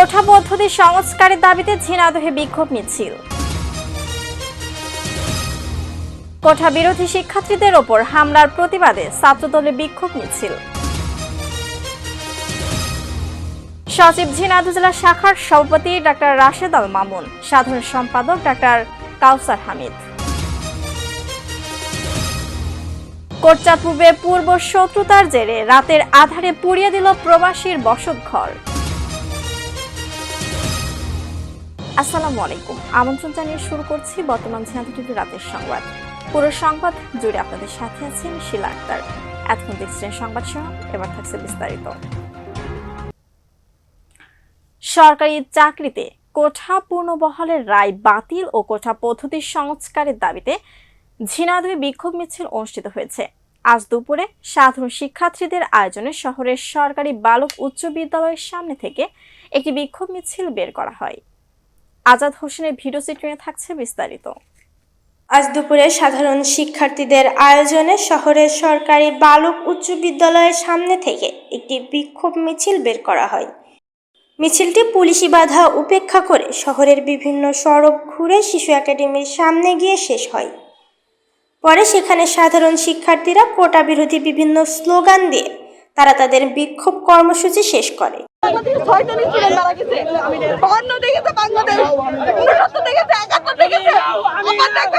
কোঠা পদ্ধতি সংস্কারের দাবিতে ঝিনাদহে বিক্ষোভ মিছিল। কোঠা বিরোধী শিক্ষার্থীদের ওপর হামলার প্রতিবাদে ছাত্রদলের বিক্ষোভ মিছিল। সচিব ঝিনাইদহ জেলা শাখার সভাপতি ডাক্তার রাশেদ আল মামুন, সাধারণ সম্পাদক ডাক্তার কাউসার হামিদ। কোটচাঁদপুরে পূর্ব শত্রুতার জেরে রাতের আধারে পুড়িয়ে দিল প্রবাসীর বসতঘর। আসসালামু আলাইকুম। আমন্ত্রণ জানিয়ে শুরু করছি বর্তমান ঝিনাইদহ টিভি রাতের সংবাদ। পুরো সংবাদ জুড়ে আপনাদের সাথে আছেন শিলা আক্তার। এতক্ষণ দেখছিলেন সংবাদ সহ এবার থাকছে বিস্তারিত। সরকারি চাকরিতে কোঠা পূর্ণবহালের রায় বাতিল ও কোঠা পদ্ধতির সংস্কারের দাবিতে ঝিনাইদহে বিক্ষোভ মিছিল অনুষ্ঠিত হয়েছে। আজ দুপুরে সাধারণ শিক্ষার্থীদের আয়োজনে শহরের সরকারি বালক উচ্চ বিদ্যালয়ের সামনে থেকে একটি বিক্ষোভ মিছিল বের করা হয়। আজাদ হোসেনের ভিডিও চিত্রে থাকছে বিস্তারিত। আজ দুপুরে সাধারণ শিক্ষার্থীদের আয়োজনে শহরের সরকারি বালক উচ্চ বিদ্যালয়ের সামনে থেকে একটি বিক্ষোভ মিছিল বের করা হয়। মিছিলটি পুলিশি বাধা উপেক্ষা করে শহরের বিভিন্ন সড়ক ঘুরে শিশু একাডেমির সামনে গিয়ে শেষ হয়। পরে সেখানে সাধারণ শিক্ষার্থীরা কোটা বিরোধী বিভিন্ন স্লোগান দিয়ে তারা তাদের বিক্ষোভ কর্মসূচি শেষ করে। আমাদের ছয়জনই স্টুডেন্ট মারা গেছে বাহান্ন দেখেছে বাংলাদেশ উনসত্তর দেখেছে একাত্তর দেখেছে আমার দেখতে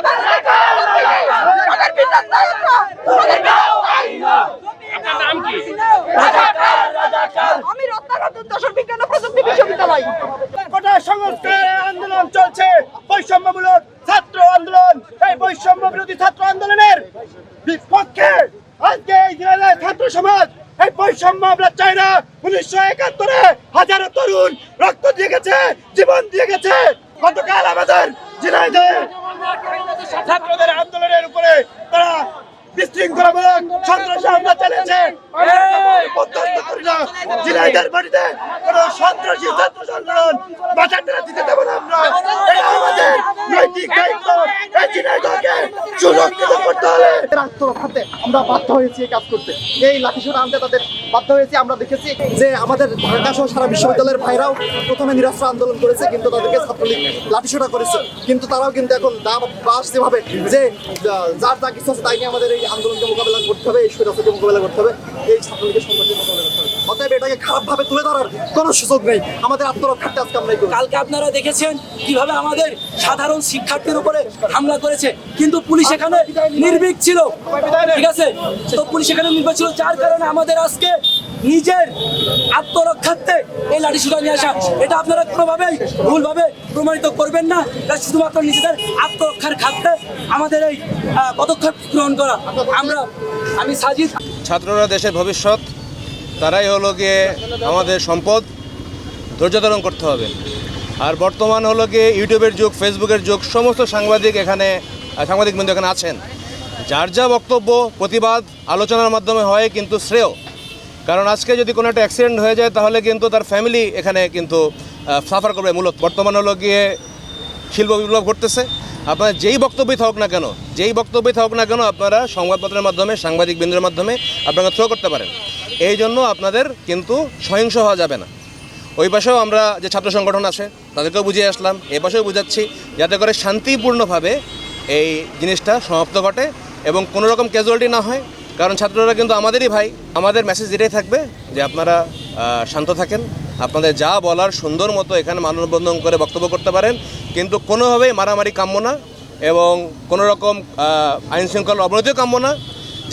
তাদের বিচার চাই আমরা। তাদের আপনার নাম কি আমি রত্না খাতুন যশোর বিজ্ঞান ও প্রযুক্তি বিশ্ববিদ্যালয় কোটা সংস্কার আন্দোলন চলছে বৈষম্যমূলক ছাত্র আন্দোলন এই বৈষম্য বিরোধী ছাত্র আন্দোলনের বিপক্ষে আজকে এই জেলার ছাত্র সমাজ এই বৈষম্য আমরা চাই না উনিশশো একাত্তরে হাজারো তরুণ রক্ত দিয়ে গেছে জীবন দিয়ে গেছে। গতকাল আমাদের ঝিনাইদহে ছাত্রদের আন্দোলনের উপরে তারা বিশৃঙ্খলামূলক সন্ত্রাসী হামলা চালিয়েছে। কোনো সন্ত্রাসী ছাত্র সংগঠন বাঁচাতে দিতে দেবো না আমরা এটা আমাদের নৈতিক দায়িত্ব এই ঝিনাইদহকে সুরক্ষিত করতে হবে। আত্মরক্ষাতে আমরা বাধ্য হয়েছি এই কাজ করতে। এই লাঠিসোঁটা আনতে তাদের বাধ্য হয়েছি আমরা দেখেছি যে আমাদের ঢাকা সহ সারা বিশ্ববিদ্যালয়ের ভাইরাও প্রথমে নিরাশ্র আন্দোলন করেছে কিন্তু তাদেরকে ছাত্রলীগ লাঠিসোঁটা করেছে। কিন্তু তারাও কিন্তু এখন দাব বাস যেভাবে যে যার যা কিছু আছে তাই নিয়ে আমাদের এই আন্দোলনকে মোকাবেলা করতে হবে এই মোকাবেলা করতে হবে এই ছাত্রলীগের সংগঠনকে মোকাবেলা করতে হবে। অতএব এটাকে খারাপভাবে তুলে ধরার কোনো সুযোগ নেই। আমাদের আজকে আমরা কালকে আপনারা দেখেছেন কীভাবে আমাদের সাধারণ শিক্ষার্থীর উপরে হামলা করেছে কিন্তু পুলিশ এখানে নির্ভীক ছিল। ঠিক আছে? তো পুলিশ এখানে নির্ভীক ছিল। যার কারণে আমাদের আজকে নিজের আত্মরক্ষার্থে এই লাঠি সুতা নিয়ে আসা। এটা আপনারা কোনোভাবেই ভুলভাবে প্রমাণিত করবেন না। এটা শুধুমাত্র নিজেদের আত্মরক্ষার খাতে আমাদের এই পদক্ষেপ গ্রহণ করা। আমরা, আমি সাজিদ। ছাত্ররা দেশের ভবিষ্যৎ, তারাই হলো গিয়ে আমাদের সম্পদ। ধৈর্য ধারণ করতে হবে। আর বর্তমান হলো গিয়ে ইউটিউবের যুগ, ফেসবুকের যুগ, সমস্ত সাংবাদিক এখানে সাংবাদিক বন্ধু এখানে আছেন। যার যা বক্তব্য, প্রতিবাদ, আলোচনার মাধ্যমে হয় কিন্তু শ্রেয়। কারণ আজকে যদি কোনো একটা অ্যাক্সিডেন্ট হয়ে যায়, তাহলে কিন্তু তার ফ্যামিলি এখানে কিন্তু সাফার করবে। মূলত বর্তমান হলো গিয়ে শিল্প বিপ্লব ঘটতেছে। আপনার যেই বক্তব্যই থাকুক না কেন, যেই বক্তব্যই থাকুক না কেন, আপনারা সংবাদপত্রের মাধ্যমে, সাংবাদিক বিন্দুর মাধ্যমে আপনারা থ্রো করতে পারেন। এই জন্য আপনাদের কিন্তু সহিংস হওয়া যাবে না। ওই পাশেও আমরা যে ছাত্র সংগঠন আছে, তাদেরকেও বুঝিয়ে আসলাম। এই পাশেও বুঝাচ্ছি, যাতে করে শান্তিপূর্ণভাবে এই জিনিসটা সমাপ্ত ঘটে এবং কোনো রকম ক্যাজুয়ালিটি না হয়। কারণ ছাত্ররা কিন্তু আমাদেরই ভাই, আমাদের মেসেজ এটাই থাকবে যে আপনারা শান্ত থাকেন। আপনাদের যা বলার সুন্দর মতো এখানে মানববন্ধন করে বক্তব্য করতে পারেন। কিন্তু কোনোভাবেই মারামারি কাম্য না এবং কোনো রকম আইন শৃঙ্খলা অবনতিও কাম্য না।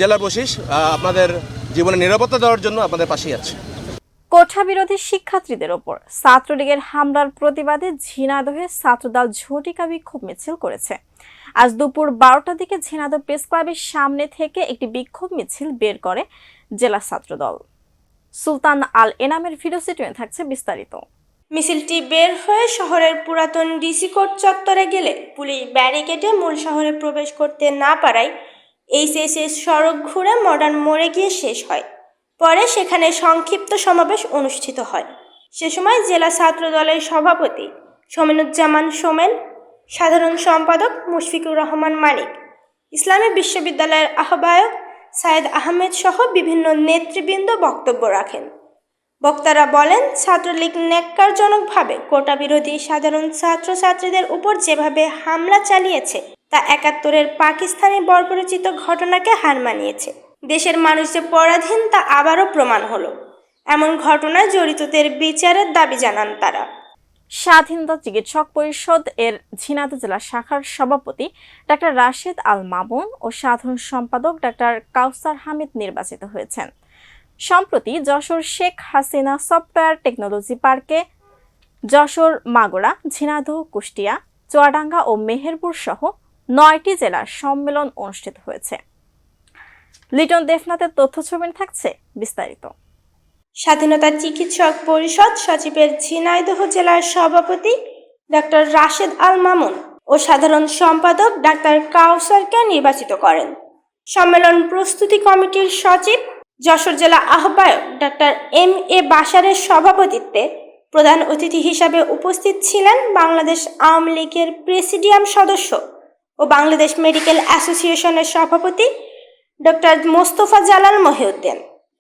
জেলা বশিস আপনাদের জীবনে নিরাপত্তা দেওয়ার জন্য আপনাদের পাশেই আছে। কোঠা বিরোধী শিক্ষার্থীদের ওপর ছাত্রলীগের হামলার প্রতিবাদে ঝিনাদহে ছাত্রদল ঝটিকা বিক্ষোভ মিছিল করেছে। আজ দুপুর বারোটার দিকে ঝিনাইদহ প্রেস ক্লাবের সামনে থেকে একটি বিক্ষোভ মিছিল বের করে জেলা ছাত্রদল। সুলতান আল এনামের ভিডিও থাকছে বিস্তারিত। মিছিলটি বের হয়ে শহরের পুরাতন ডিসি কোর্ট চত্বরে গেলে পুলিশ ব্যারিকেডে মূল শহরে প্রবেশ করতে না পারায় এইচএসএস সড়ক ঘুরে মডার্ন মোড়ে গিয়ে শেষ হয়। পরে সেখানে সংক্ষিপ্ত সমাবেশ অনুষ্ঠিত হয়। সে সময় জেলা ছাত্র দলের সভাপতি সমিনুজ্জামান সোমেন সাধারণ সম্পাদক মুশফিকুর রহমান মানিক ইসলামী বিশ্ববিদ্যালয়ের আহ্বায়ক সায়েদ আহমেদ সহ বিভিন্ন নেতৃবৃন্দ বক্তব্য রাখেন। বক্তারা বলেন, ছাত্রলীগ ন্যাক্কারজনকভাবে কোটা বিরোধী সাধারণ ছাত্রছাত্রীদের উপর যেভাবে হামলা চালিয়েছে, তা একাত্তরের পাকিস্তানি বর্বরচিত ঘটনাকে হার মানিয়েছে। দেশের মানুষ যে পরাধীন, তা আবারও প্রমাণ হলো। এমন ঘটনায় জড়িতদের বিচারের দাবি জানান তারা। স্বাধীনতা চিকিৎসক পরিষদ এর ঝিনাইদহ জেলা শাখার সভাপতি ডাক্তার রাশেদ আল মামুন ও সাধারণ সম্পাদক ডাক্তার কাউসার হামিদ নির্বাচিত হয়েছেন। সম্প্রতি যশোর শেখ হাসিনা সফটওয়্যার টেকনোলজি পার্কে যশোর, মাগুরা, ঝিনাইদহ, কুষ্টিয়া, চুয়াডাঙ্গা ও মেহেরপুর সহ নয়টি জেলার সম্মেলন অনুষ্ঠিত হয়েছে। লিটন দেবনাথের তথ্য ছবি থাকছে বিস্তারিত। স্বাধীনতা চিকিৎসক পরিষদ সচিবের ঝিনাইদহ জেলার সভাপতি ডাক্তার রাশেদ আল মামুন ও সাধারণ সম্পাদক ডাক্তার কাউসারকে নির্বাচিত করেন। সম্মেলন প্রস্তুতি কমিটির সচিব, যশোর জেলা আহ্বায়ক ডাক্তার এম এ বাসারের সভাপতিত্বে প্রধান অতিথি হিসাবে উপস্থিত ছিলেন বাংলাদেশ আওয়ামী লীগের প্রেসিডিয়াম সদস্য ও বাংলাদেশ মেডিকেল অ্যাসোসিয়েশনের সভাপতি ডক্টর মোস্তফা জালাল মহিউদ্দিন।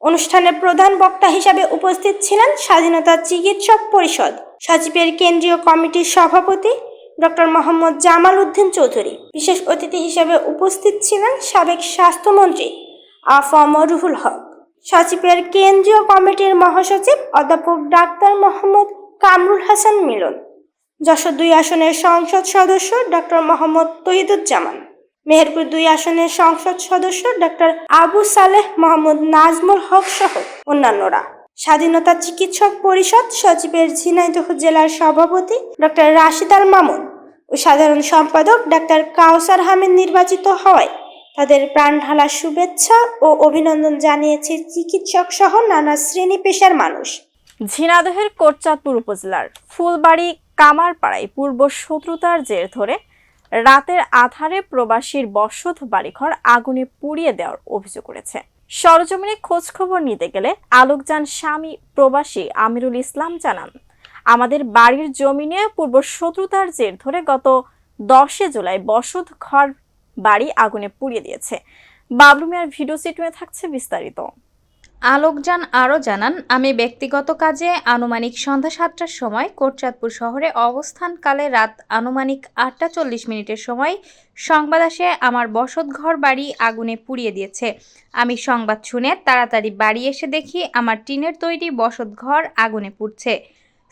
অনুষ্ঠানে প্রধান বক্তা হিসাবে উপস্থিত ছিলেন স্বাধীনতা চিকিৎসক পরিষদ সচিবের কেন্দ্রীয় কমিটির সভাপতি ডক্টর মোহাম্মদ জামাল উদ্দিন চৌধুরী। বিশেষ অতিথি হিসেবে উপস্থিত ছিলেন সাবেক স্বাস্থ্যমন্ত্রী আফম রুহুল হক। সচিবের কেন্দ্রীয় কমিটির মহাসচিব অধ্যাপক ডাক্তার মোহাম্মদ কামরুল হাসান মিলন। যশোর দুই আসনের সংসদ সদস্য ডক্টর মোহাম্মদ তহিদুজ্জামান। মেহেরপুর দুই আসনের সংসদ সদস্য ডক্টর আবু সালেহ মোহাম্মদ নাজমুল হক সহ অন্যান্যরা। স্বাধীনতা চিকিৎসক পরিষদ সচিবের ঝিনাইদহ জেলার সভাপতি ডক্টর রাশিদ আল মামুন ও সাধারণ সম্পাদক ডাক্তার কাউসার হামিদ নির্বাচিত হওয়ায় তাদের প্রাণঢালা শুভেচ্ছা ও অভিনন্দন জানিয়েছে চিকিৎসক সহ নানা শ্রেণি পেশার মানুষ। ঝিনাদহের কোটচাঁদপুর উপজেলার ফুলবাড়ি কামারপাড়ায় পূর্ব শত্রুতার জের ধরে রাতের আধারে প্রবাসীর বসত বাড়িঘর আগুনে পুড়িয়ে দেওয়ার অভিযোগ করেছে। সরজমিনে খোঁজ খবর নিতে গেলে আলোকজান স্বামী প্রবাসী আমিরুল ইসলাম জানান, আমাদের বাড়ির জমিনে পূর্ব শত্রুতার জের ধরে গত দশে জুলাই বসত ঘর বাড়ি আগুনে পুড়িয়ে দিয়েছে। বাবলু মিয়ার ভিডিও চিটুয়ে থাকছে বিস্তারিত। আলোকজান আরও জানান, আমি ব্যক্তিগত কাজে আনুমানিক সন্ধ্যা সাতটার সময় কোটচাঁদপুর শহরে অবস্থানকালে রাত আনুমানিক আটটা চল্লিশ মিনিটের সময় সংবাদ আসে, আমার বসতঘর বাড়ি আগুনে পুড়িয়ে দিয়েছে। আমি সংবাদ শুনে তাড়াতাড়ি বাড়ি এসে দেখি আমার টিনের তৈরি বসতঘর আগুনে পুড়ছে।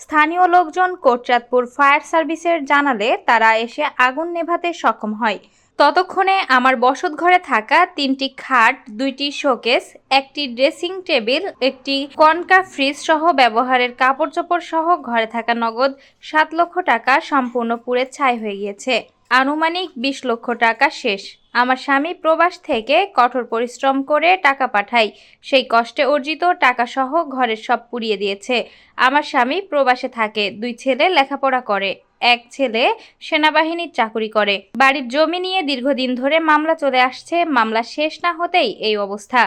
স্থানীয় লোকজন কোটচাঁদপুর ফায়ার সার্ভিসের জানালে তারা এসে আগুন নেভাতে সক্ষম হয়। ততক্ষণে আমার বসত ঘরে থাকা তিনটি খাট, দুইটি শোকেস, একটি ড্রেসিং টেবিল, একটি কনকা ফ্রিজ সহ ব্যবহারের কাপড় চোপড় সহ ঘরে থাকা নগদ সাত লক্ষ টাকা সম্পূর্ণ পুড়ে ছাই হয়ে গিয়েছে। আনুমানিক বিশ লক্ষ টাকা শেষ। আমার স্বামী প্রবাস থেকে কঠোর পরিশ্রম করে টাকা পাঠাই সেই কষ্টে অর্জিত টাকা সহ ঘরের সব পুড়িয়ে দিয়েছে। আমার স্বামী প্রবাসে থাকে, দুই ছেলে লেখাপড়া করে। এক ছেলে সেনাবাহিনীর চাকুরি করে। বাড়ির জমি নিয়ে দীর্ঘদিন ধরে মামলা চলে আসছে, মামলা শেষ না হতেই এই অবস্থা।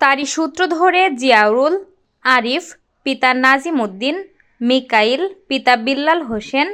তারই সূত্র ধরে জিয়াউরুল আরিফ, পিতা নাজিম উদ্দিন মিকাইল, পিতা বিল্লাল হোসেন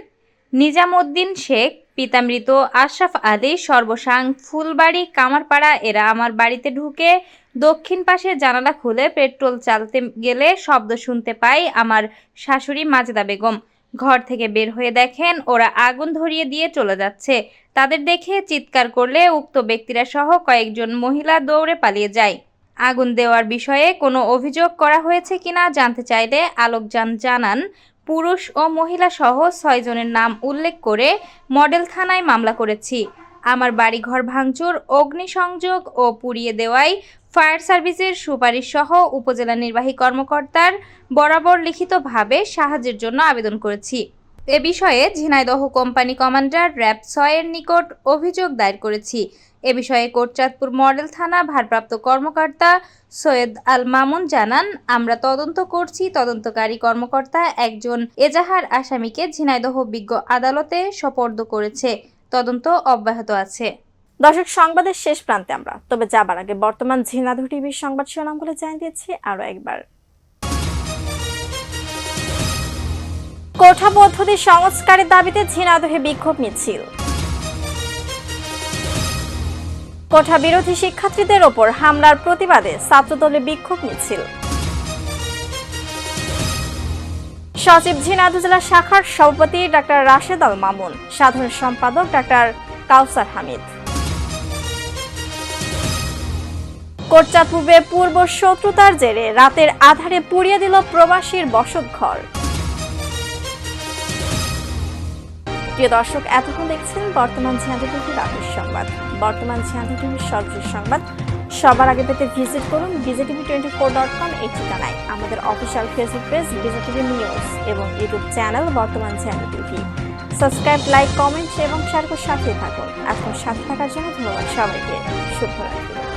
নিজামউদ্দিন শেখ, পিতা মৃত আশরাফ আলী, সর্বসাং ফুলবাড়ি, কামারপাড়া, এরা আমার বাড়িতে ঢুকে দক্ষিণ পাশে জানালা খুলে পেট্রোল চালতে গেলে শব্দ শুনতে পাই আমার শাশুড়ি মাজেদা বেগম। ঘর থেকে বের হয়ে দেখেন ওরা আগুন ধরিয়ে দিয়ে চলে যাচ্ছে। তাদের দেখে চিৎকার করলে উক্ত ব্যক্তিরা সহ কয়েকজন মহিলা দৌড়ে পালিয়ে যায়। আগুন দেওয়ার বিষয়ে কোনো অভিযোগ করা হয়েছে কিনা জানতে চাইলে আলোকজান জানান, পুরুষ ও মহিলা সহ ছয়জনের নাম উল্লেখ করে মডেল থানায় মামলা করেছি। আমার বাড়িঘর ভাঙচুর, অগ্নিসংযোগ ও পুড়িয়ে দেওয়ায় ফায়ার সার্ভিসের সুপারিশ সহ উপজেলা নির্বাহী কর্মকর্তার বরাবর লিখিতভাবে সাহায্যের জন্য আবেদন করেছি। এ বিষয়ে ঝিনাইদহ কোম্পানি কমান্ডার র্যাব ছয়ের নিকট অভিযোগ দায়ের করেছি। এ বিষয়ে কোটচাঁদপুর মডেল থানা ভারপ্রাপ্ত কর্মকর্তা সৈয়দ আল মামুন জানান, আমরা তদন্ত করছি। তদন্তকারী কর্মকর্তা একজন এজাহার আসামিকে ঝিনাইদহ বিজ্ঞ আদালতে সোপর্দ করেছে। তদন্ত অব্যাহত আছে। দর্শক, সংবাদের শেষ প্রান্তে আমরা। তবে যাবার আগে বর্তমান ঝিনাইদহ টিভির সংবাদ শিরোনামগুলো জানিয়ে দিচ্ছি আরও একবার। কোঠা পদ্ধতি সংস্কারের দাবিতে ঝিনাইদহে বিক্ষোভ মিছিল। কোঠা বিরোধী শিক্ষার্থীদের ওপর হামলার প্রতিবাদে ছাত্রদলে বিক্ষোভ মিছিল। সচিব ঝিনাইদহ জেলা শাখার সভাপতি ডাক্তার রাশেদ আল মামুন, সাধারণ সম্পাদক ডাক্তার কাউসার হামিদ। কোটচাঁদপুরে পূর্ব শত্রুতার জেরে রাতের আধারে পুড়িয়ে দিল প্রবাসীর বসতঘর। প্রিয় দর্শক, এতক্ষণ দেখছেন বর্তমান টিভি রাতের সংবাদ। বর্তমান টিভির সর্বশেষ সংবাদ। সবার আগে পেতে ভিজিট করুন BJTV twenty four dot com এই ঠিকানায়। আমাদের official Facebook page BJTV news এবং ইউটিউব চ্যানেল বর্তমান Jhenaidah TV. Subscribe, like, comment এবং শেয়ার করে সাথে থাকুন। এখন সাথে থাকার জন্য ধন্যবাদ সবাইকে। শুভরাত্রি।